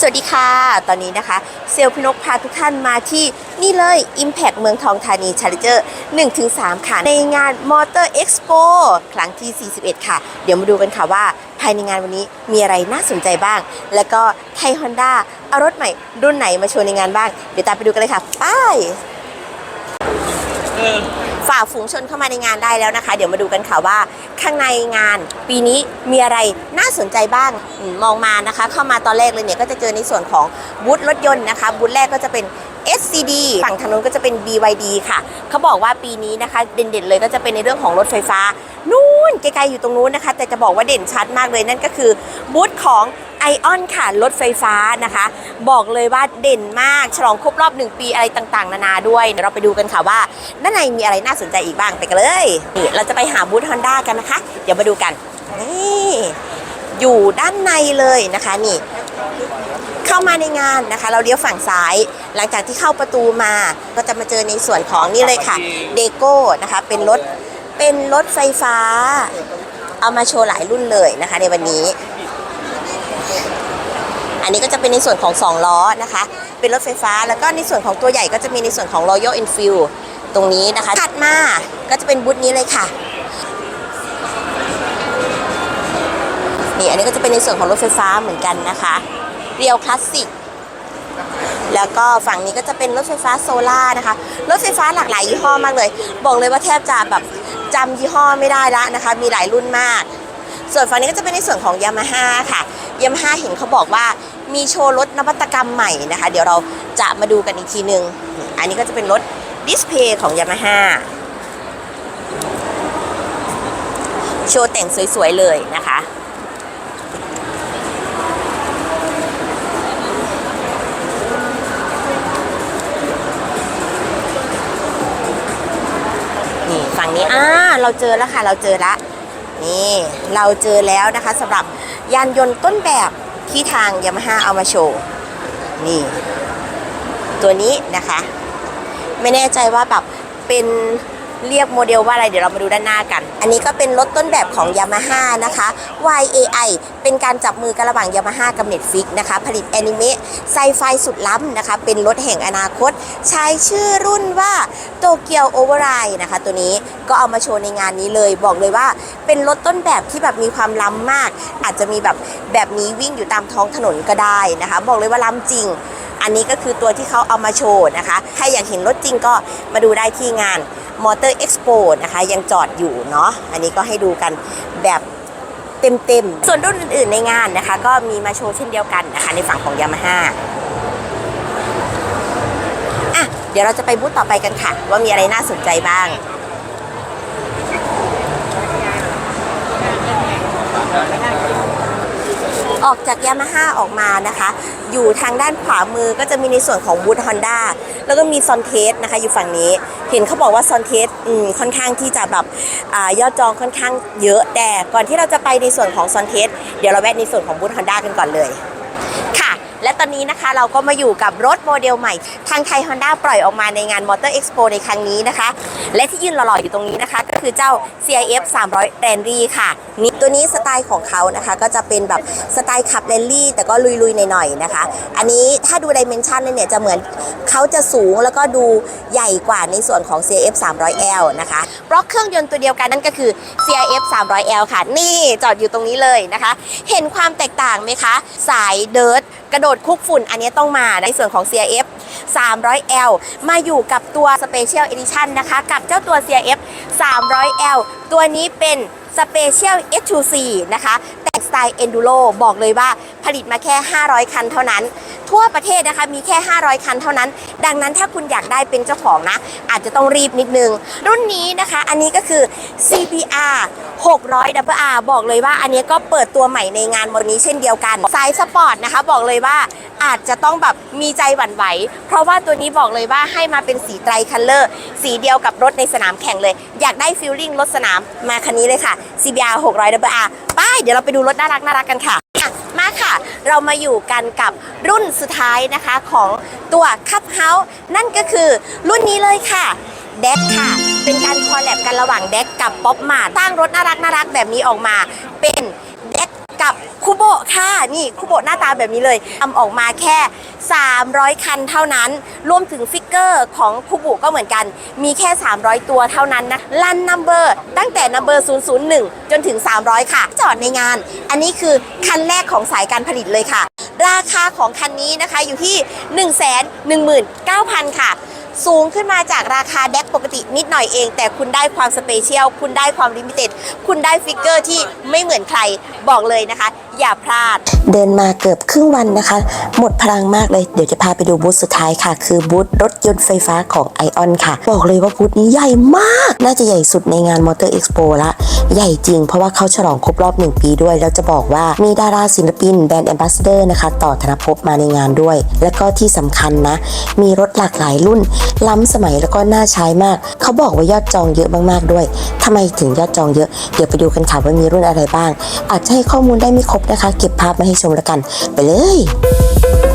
สวัสดีค่ะ ตอนนี้นะคะ เซลลพินกพาทุกท่านมาที่นี่เลย Impact เมืองทองธานี Challenger 1-3 ค่ะ ในงาน Motor Expo ครั้งที่ 41 ค่ะ เดี๋ยวมาดูกันค่ะว่า ภายในงานวันนี้มีอะไรน่าสนใจบ้าง แล้วก็ไทยฮอนด้าเอารถใหม่ รุ่นไหนมาโชว์ในงานบ้าง เดี๋ยวตามไปดูกันเลยค่ะ ไป้ายฝ่าฝูงชนเข้ามาในงานได้แล้วนะคะ เดี๋ยวมาดูกันค่ะว่า ข้างในงาน ปีนี้มีอะไรน่าสนใจบ้างมองมานะคะ เข้ามาตอนแรกเลยเนี่ยก็จะเจอในส่วนของบูธรถยนต์นะคะบูธแรกก็จะเป็น SCD ฝั่งทางนู้นก็จะเป็น BYD ค่ะ เขาบอกว่าปีนี้นะคะ เด่นๆเลยก็จะเป็นในเรื่องของรถไฟฟ้า นู่นไกลๆอยู่ตรงนู้นนะคะ แต่จะบอกว่าเด่นชัดมากเลยนั่นก็คือบูธของไอออนค่ะรถไฟฟ้านะคะ บอกเลยว่าเด่นมาก ฉลองครบรอบหนึ่งปีอะไรต่างๆ นานาด้วยเดี๋ยวเราไปดูกันค่ะว่าด้านในมีอะไรน่าสนใจอีกบ้างไปกันเลยนี่เราจะไปหาบูธฮอนด้ากันนะคะ เดี๋ยวมาดูกันนี่อยู่ด้านในเลยนะคะนี่ เข้ามาในงานนะคะ เราเลี้ยวฝั่งซ้าย หลังจากที่เข้าประตูมา ก็จะมาเจอในส่วนของนี่เลยค่ะเดโก้นะคะ เป็นรถเป็นรถไฟฟ้า เอามาโชว์หลายรุ่นเลยนะคะ ในวันนี้ อันนี้ก็จะเป็นในส่วนของ 2 ล้อนะคะ เป็นรถไฟฟ้าแล้วก็ในส่วนของตัวใหญ่ก็จะมีในส่วนของ Royal Enfield ตรงนี้นะคะถัดมาก็จะเป็นบูธนี้เลยค่ะนี่อันนี้ก็จะเป็นในส่วนของรถไฟฟ้าเหมือนกันนะคะ เรียวคลาสสิกแล้วก็ฝั่งนี้ก็จะเป็นรถไฟฟ้าโซล่านะคะ รถไฟฟ้าหลากหลายยี่ห้อมากเลย บอกเลยว่าแทบจะแบบจำยี่ห้อไม่ได้ละนะคะ มีหลายรุ่นมาก ส่วนฝั่งนี้ก็จะเป็นในส่วนของยามาฮ่าค่ะยามาฮ่าเห็นเขาบอกว่ามีโชว์รถนวัตกรรมใหม่นะคะ เดี๋ยวเราจะมาดูกันอีกทีนึง อันนี้ก็จะเป็นรถดิสเพย์ของยามาฮ่าโชว์แต่งสวยๆเลยนะคะ เราเจอแล้วค่ะ เราเจอแล้วนี่เราเจอแล้วนะคะสำหรับยานยนต์ต้นแบบที่ทางยามาฮ่าเอามาโชว์นี่ ตัวนี้นะคะ ไม่แน่ใจว่าแบบเป็น เรียกโมเดลว่าอะไรเดี๋ยวเรามาดูด้านหน้ากัน อันนี้ก็เป็นรถต้นแบบของ Yamaha นะคะ YAI เป็นการจับมือกันระหว่าง Yamaha กับ Netflix นะคะ ผลิตแอนิเมะไซไฟสุดล้ำนะคะ เป็นรถแห่งอนาคต ใช้ชื่อรุ่นว่าโตเกียวโอเวอร์ไรนะคะ ตัวนี้ก็เอามาโชว์ในงานนี้เลย บอกเลยว่าเป็นรถต้นแบบที่แบบมีความล้ำมาก อาจจะมีแบบแบบนี้วิ่งอยู่ตามท้องถนนก็ได้นะคะ บอกเลยว่าล้ำจริง อันนี้ก็คือตัวที่เขาเอามาโชว์นะคะ ใครอยากเห็นรถจริงก็มาดูได้ที่งาน Motor Expo นะคะ ยังจอดอยู่เนาะ อันนี้ก็ให้ดูกันแบบเต็มๆ ส่วนรุ่นอื่นๆในงานนะคะ ก็มีมาโชว์เช่นเดียวกันนะคะ ในฝั่งของ Yamaha อะ เดี๋ยวเราจะไปบูธต่อไปกันค่ะ ว่ามีอะไรน่าสนใจบ้างออกจากยามาฮ่าออกมานะคะ อยู่ทางด้านขวามือก็จะมีในส่วนของบูธฮอนด้าแล้วก็มีซอนเทสนะคะอยู่ฝั่งนี้ เห็นเขาบอกว่าซอนเทสค่อนข้างที่จะแบบอายอดจองค่อนข้างเยอะแต่ก่อนที่เราจะไปในส่วนของซอนเทสเดี๋ยวเราแวะในส่วนของบูธฮอนด้ากันก่อนเลย และตอนนี้นะคะเราก็มาอยู่กับรถโมเดลใหม่ ทางไทย Honda ปล่อยออกมาในงาน Motor Expo ในครั้งนี้นะคะ และที่ยืนหล่อๆอยู่ตรงนี้นะคะ ก็คือเจ้า CIF 300 r a l l y ค่ะนี่ตัวนี้สไตล์ของเขานะคะ ก็จะเป็นแบบสไตล์ขับแรลลี่แต่ก็ลุยๆหน่อยๆนะคะ อันนี้ถ้าดูดิเมนชันเนี่ยจะเหมือนเขาจะสูงแล้วก็ดูใหญ่กว่าในส่วนของ CIF 300L นะคะบล็อกเครื่องยนต์ตัวเดียวกันนั่นก็คือ CIF 300L ค่ะ นี่จอดอยู่ตรงนี้เลยนะคะ เห็นความแตกต่างไหมคะ สายเดิร์ กระโดดคุกฝุ่นอันนี้ต้องมาในส่วนของ CRF 300L มาอยู่กับตัว Special Edition นะคะ กับเจ้าตัว CRF 300L ตัวนี้เป็น Special S2C นะคะแต่งสไตล์ Enduro บอกเลยว่าผลิตมาแค่ 500 คันเท่านั้น ทั่วประเทศนะคะมีแค่ 500 คันเท่านั้น ดังนั้นถ้าคุณอยากได้เป็นเจ้าของนะ อาจจะต้องรีบนิดนึง รุ่นนี้นะคะ อันนี้ก็คือ CBR 600 WR บอกเลยว่าอันนี้ก็เปิดตัวใหม่ในงานวันนี้เช่นเดียวกันสายสปอร์ตนะคะ บอกเลยว่าอาจจะต้องแบบมีใจหวั่นไหว เพราะว่าตัวนี้บอกเลยว่าให้มาเป็นสีไตรคัลเลอร์สีเดียวกับรถในสนามแข่งเลย อยากได้ฟิลลิ่งรถสนามมาคันนี้เลยค่ะ CBR 600 WR ไป้ายเดี๋ยวเราไปดูรถน่ารักน่ารักกันค่ะมาค่ะ เรามาอยู่กันกับรุ่นสุดท้ายนะคะของตัวคับเฮาส์นั่นก็คือรุ่นนี้เลยค่ะ เดกค่ะ เป็นการคอลแลบกันระหว่างเดกกับป๊อปมาสร้างรถน่ารักน่ารักแบบนี้ออกมา เป็นเดกกับคูโบะค่ะ นี่คูโบะหน้าตาแบบนี้เลยทำออกมาแค่ 300 คันเท่านั้น รวมถึงฟิกเกอร์ของคูบุก็เหมือนกัน มีแค่ 300 ตัวเท่านั้นนะ ลันนัมเบอร์ ตั้งแต่นัมเบอร์ 001 จนถึง 300 ค่ะ จอดในงาน อันนี้คือคันแรกของสายการผลิตเลยค่ะ ราคาของคันนี้นะคะอยู่ที่ 119,000 ค่ะ สูงขึ้นมาจากราคาแดกปกตินิดหน่อยเอง แต่คุณได้ความสเปเชียลคุณได้ความลิมิเต็ดคุณได้ฟิกเกอร์ที่ไม่เหมือนใครบอกเลยนะคะอย่าพลาด เดินมาเกือบครึ่งวันนะคะ หมดพลังมากเลยเดี๋ยวจะพาไปดูบูธสุดท้ายค่ะ คือบูธรถยนต์ไฟฟ้าของไอออนค่ะ บอกเลยว่าบูธนี้ใหญ่มาก น่าจะใหญ่สุดในงานมอเตอร์เอ็กซ์โปละ ใหญ่จริงเพราะว่าเขาฉลองครบรอบ 1 ปีด้วย แล้วจะบอกว่ามีดาราศิลปินแบรนด์แอมบาสเดอร์นะคะ ต่อธนภพมาในงานด้วย แล้วก็ที่สำคัญนะ มีรถหลากหลายรุ่น ล้ำสมัยแล้วก็น่าใช้มาก เขาบอกว่ายอดจองเยอะมากๆด้วยทำไมถึงยอดจองเยอะ เดี๋ยวไปดูกันค่ะว่ามีรุ่นอะไรบ้าง อาจจะให้ข้อมูลได้ไม่ครบนะคะ เก็บภาพมาให้ชมแล้วกัน ไปเลย